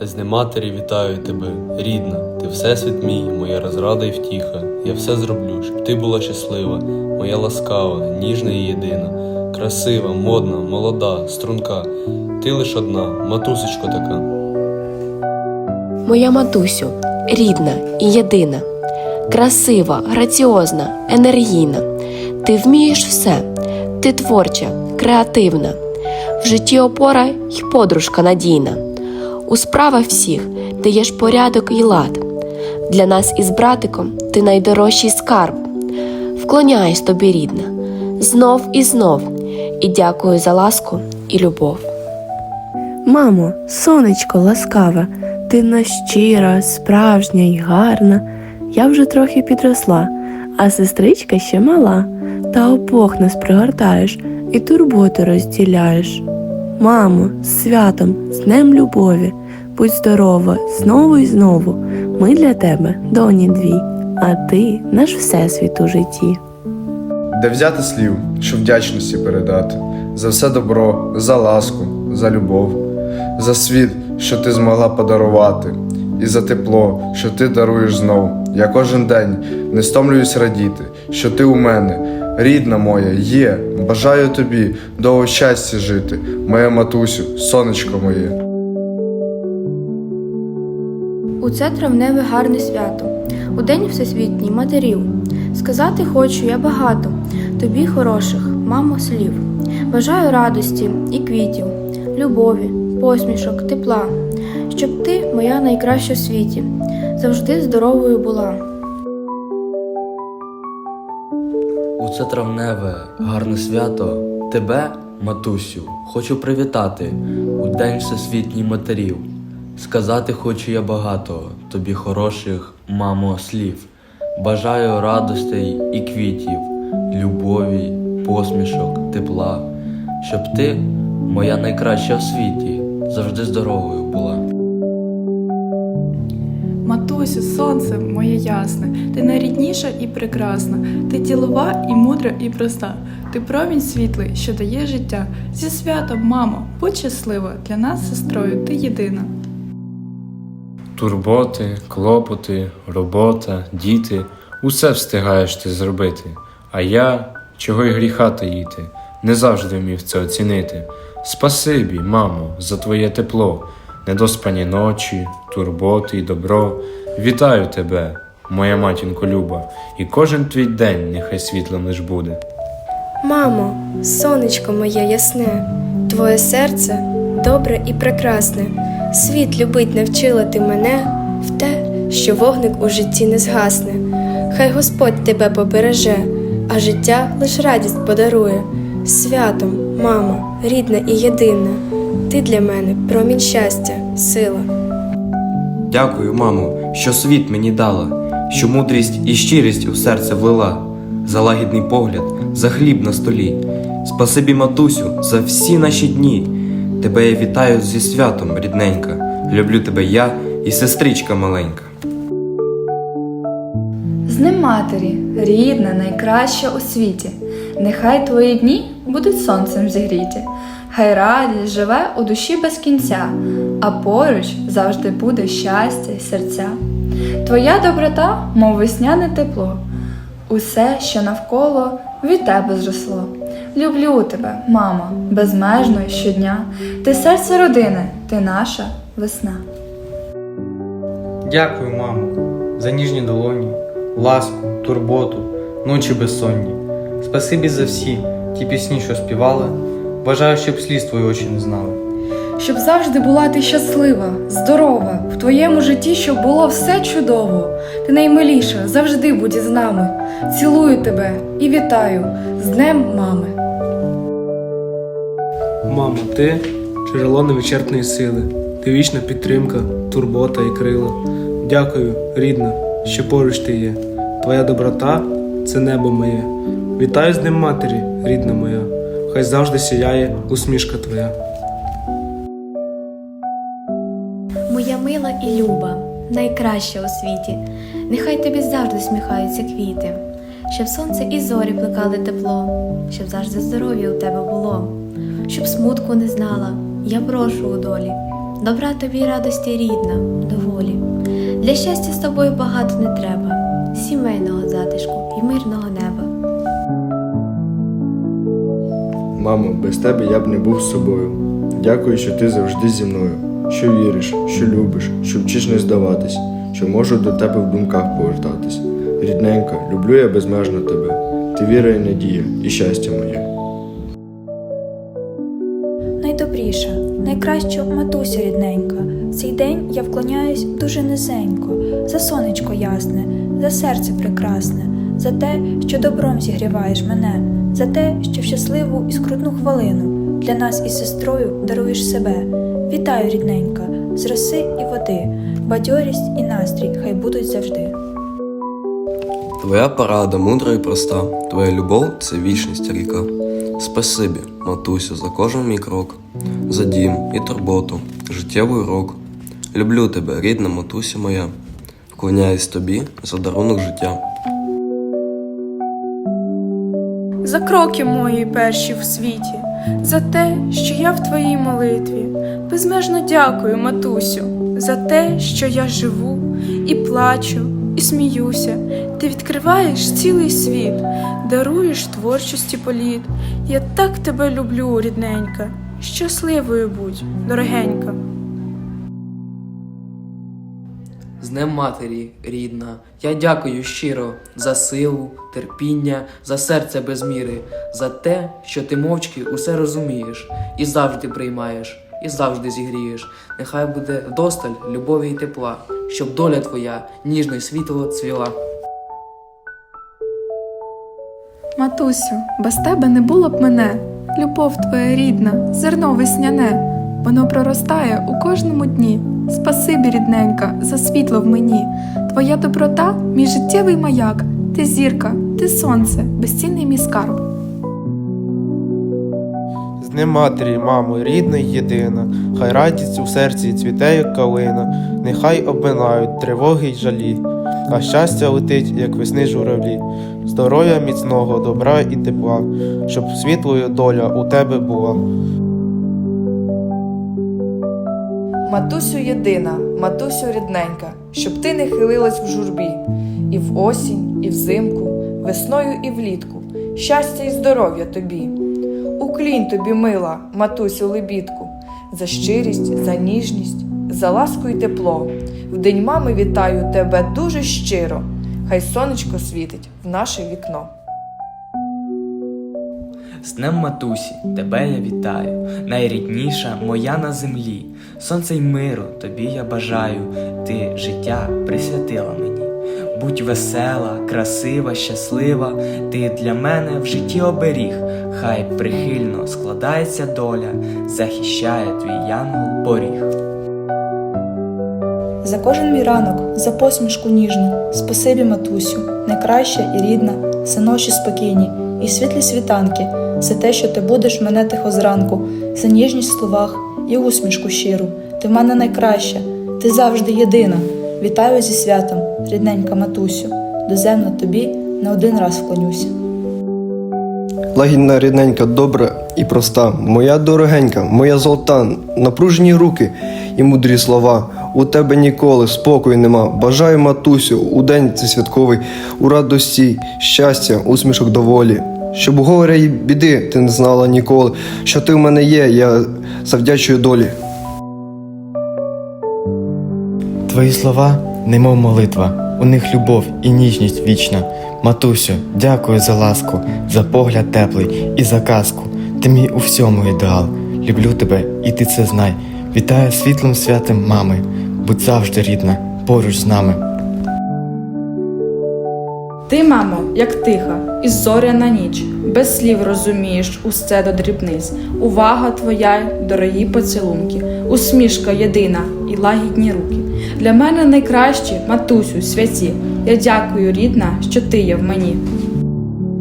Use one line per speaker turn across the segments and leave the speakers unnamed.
З Днем матері вітаю тебе, рідна, ти всесвіт мій, моя розрада і втіха. Я все зроблю, щоб ти була щаслива, моя ласкава, ніжна і єдина, красива, модна, молода, струнка. Ти лиш одна, матусечко така.
Моя матусю, рідна і єдина, красива, граціозна, енергійна. Ти вмієш все, ти творча, креативна, в житті опора й подружка надійна. У справах всіх даєш порядок і лад. Для нас із братиком ти найдорожчий скарб. Вклоняюсь тобі, рідна, знов і знов, і дякую за ласку і любов.
Мамо, сонечко ласкаве, ти в нас щира, справжня й гарна. Я вже трохи підросла, а сестричка ще мала, та обох нас пригортаєш і турботи розділяєш. Мамо, з святом, з днем любові, будь здорова, знову і знову. Ми для тебе, доні дві, а ти наш всесвіт у житті.
Де взяти слів, щоб вдячності передати за все добро, за ласку, за любов, за світ, що ти змогла подарувати, і за тепло, що ти даруєш знов. Я кожен день не стомлююсь радіти, що ти у мене, рідна моя, є. Бажаю тобі довго щастя жити, моя матусю, сонечко моє.
У це травневе гарне свято, у день всесвітній матерів. Сказати хочу я багато, тобі хороших, мамо, слів. Бажаю радості і квітів, любові, посмішок, тепла, щоб ти, моя найкраща в світі, завжди здоровою була.
Це травневе гарне свято тебе, матусю, хочу привітати у День Всесвітній матерів. Сказати хочу я багато тобі хороших, мамо, слів. Бажаю радостей і квітів, любові, посмішок, тепла, щоб ти, моя найкраща в світі, завжди здоровою
Матусю, сонце моє ясне, ти найрідніша і прекрасна, ти ділова і мудра і проста. Ти промінь світлий, що дає життя. Зі святом, мамо, будь щаслива, для нас сестрою ти єдина.
Турботи, клопоти, робота, діти усе встигаєш ти зробити. А я, чого й гріха таїти, не завжди вмів це оцінити. Спасибі, мамо, за твоє тепло, недоспані ночі, турботи й добро. Вітаю тебе, моя матінко люба, і кожен твій день нехай світлим лиш буде.
Мамо, сонечко моє ясне, твоє серце добре і прекрасне. Світ любить навчила ти мене в те, що вогник у житті не згасне. Хай Господь тебе побереже, а життя лиш радість подарує. Святом, мамо, рідна і єдина, ти для мене промінь щастя, сила.
Дякую, мамо, що світ мені дала, що мудрість і щирість у серце влила, за лагідний погляд, за хліб на столі. Спасибі, матусю, за всі наші дні. Тебе я вітаю зі святом, рідненька. Люблю тебе я і сестричка маленька.
З ним матері, рідна, найкраща у світі. Нехай твої дні будуть сонцем зігріті. Хай радість живе у душі без кінця, а поруч завжди буде щастя й серця. Твоя доброта, мов весняне тепло, усе, що навколо, від тебе зросло. Люблю тебе, мамо, безмежно і щодня. Ти серце родини, ти наша весна.
Дякую, мамо, за ніжні долоні, ласку, турботу, ночі безсонні. Спасибі за всі ті пісні, що співали. Бажаю, щоб сліз твої очі не знали.
Щоб завжди була ти щаслива, здорова, в твоєму житті, щоб було все чудово. Ти наймиліша, завжди будь із нами. Цілую тебе і вітаю з Днем мами.
Мамо, ти джерело невичерпної сили, ти вічна підтримка, турбота і крила. Дякую, рідна, що поруч ти є. Твоя доброта це небо моє. Вітаю з Днем матері, рідна моя. Хай завжди сіяє усмішка твоя.
Люба, найкраща у світі, нехай тобі завжди сміхаються квіти, щоб сонце і зорі плекали тепло, щоб завжди здоров'я у тебе було, щоб смутку не знала, я прошу у долі, добра тобі радості рідна, доволі. Для щастя з тобою багато не треба, сімейного затишку і мирного неба.
Мамо, без тебе я б не був з собою. Дякую, що ти завжди зі мною, що віриш, що любиш, що вчиш не здаватись, що можу до тебе в думках повертатись. Рідненька, люблю я безмежно тебе. Ти віра і надія, і щастя моє.
Найдобріша, найкраща матуся рідненька. Цей день я вклоняюсь дуже низенько, за сонечко ясне, за серце прекрасне, за те, що добром зігріваєш мене, за те, що в щасливу і скрутну хвилину для нас із сестрою даруєш себе. Вітаю, рідненька, з роси і води, бадьорість і настрій хай будуть завжди.
Твоя порада мудра і проста, твоя любов це вічність ріка. Спасибі, матусю, за кожен мій крок, за дім і турботу, життєвий урок. Люблю тебе, рідна матуся моя, вклоняюсь тобі за дарунок життя.
За кроки мої перші в світі, за те, що я в твоїй молитві. Безмежно дякую, матусю, за те, що я живу і плачу, і сміюся. Ти відкриваєш цілий світ, даруєш творчості політ. Я так тебе люблю, рідненька. Щасливою будь, дорогенька.
З Днем Матері, рідна, я дякую щиро за силу, терпіння, за серце без міри, за те, що ти мовчки усе розумієш і завжди приймаєш, і завжди зігрієш. Нехай буде вдосталь любові й тепла, щоб доля твоя ніжно й світло цвіла.
Матусю, без тебе не було б мене. Любов твоя рідна, зерно весняне. Воно проростає у кожному дні. Спасибі, рідненька, за світло в мені. Твоя доброта, мій життєвий маяк. Ти зірка, ти сонце, безцінний мій скарб.
З Днем матері, мамо, рідна єдина, хай радість у серці цвіте, як калина, нехай обминають тривоги й жалі, а щастя летить, як весни журавлі, здоров'я міцного, добра і тепла, щоб світлою доля у тебе була.
Матусю єдина, матусю рідненька, щоб ти не хилилась в журбі, і в осінь, і взимку, весною і влітку, щастя і здоров'я тобі. Уклінь тобі, мила, матусю лебідку, за щирість, за ніжність, за ласку й тепло. В день мами вітаю тебе дуже щиро, хай сонечко світить в наше вікно.
З Днем матусі, тебе я вітаю, найрідніша моя на землі. Сонце й миру тобі я бажаю, ти життя присвятила мені. Будь весела, красива, щаслива, ти для мене в житті оберіг, хай прихильно складається доля, захищає твій янгол поріг.
За кожен мій ранок, за посмішку ніжну, спасибі, матусю, найкраща і рідна, за ночі спокійні і світлі світанки, за те, що ти будеш мене тихо зранку, за ніжність в словах і усмішку щиру. Ти в мене найкраща, ти завжди єдина. Вітаю зі святом, рідненька матусю, доземно тобі не один раз вклонюся.
Лагідна рідненька, добра і проста, моя дорогенька, моя золота, напружені руки і мудрі слова. У тебе ніколи спокою нема. Бажаю матусю, у день цей святковий, у радості, щастя, усмішок доволі. Щоб горя й біди ти не знала ніколи, що ти в мене є, я завдячую долі.
Твої слова, немов молитва, у них любов і ніжність вічна. Матусю, дякую за ласку, за погляд теплий і за казку. Ти мій у всьому ідеал. Люблю тебе, і ти це знай. Вітаю світлим святим мами. Будь завжди рідна, поруч з нами.
Ти, мамо, як тиха, і зоряна ніч, без слів розумієш усе до дрібниць. Увага твоя, дорогі поцілунки, усмішка єдина і лагідні руки. Для мене найкращі, матусю, святі. Я дякую, рідна, що ти є в мені.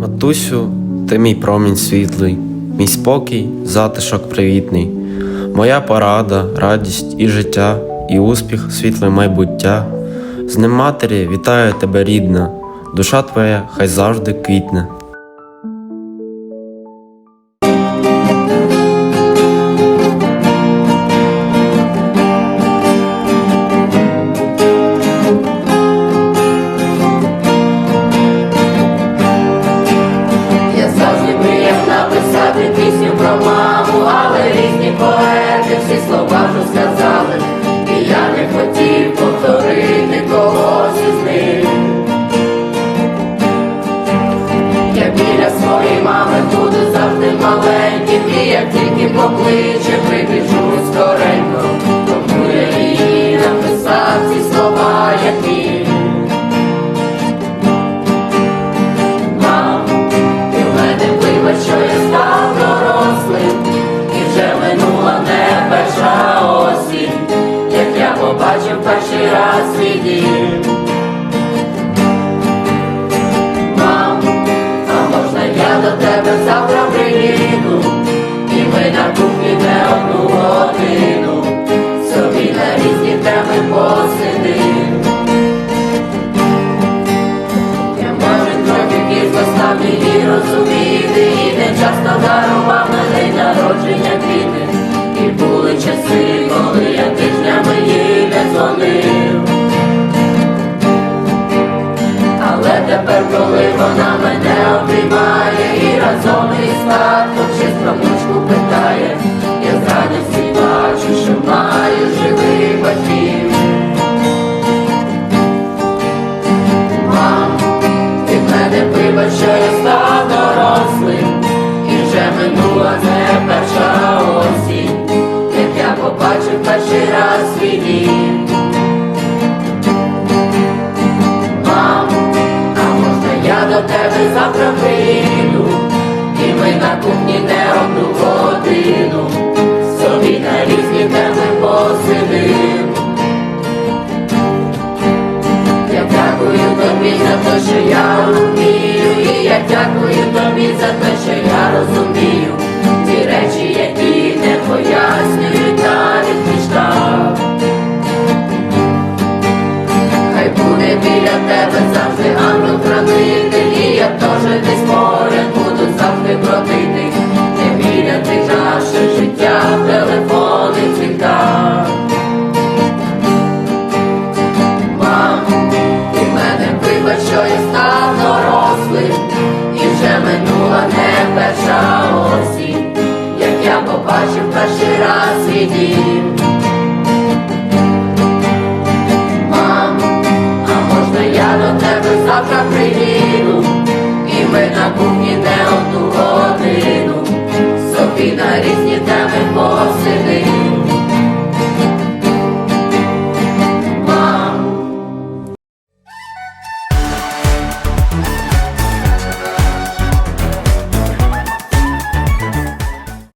Матусю, ти мій промінь світлий, мій спокій, затишок привітний, моя порада, радість і життя, і успіх, світле майбуття. З Днем матері вітаю тебе, рідна, душа твоя хай завжди квітне.
обличчя прибіжу скоренько, тому я її написав ці слова, які. Мам, ти в мене вибач, що я став дорослим, і вже минула не осінь, як я побачив перший раз свій дім. poder. я розумію, і я дякую тобі за те, що я розумію. Ті речі, які не пояснюють навіть мічта. Хай буде біля тебе завжди ангел хранитель, і я теж десь поряд буду завжди про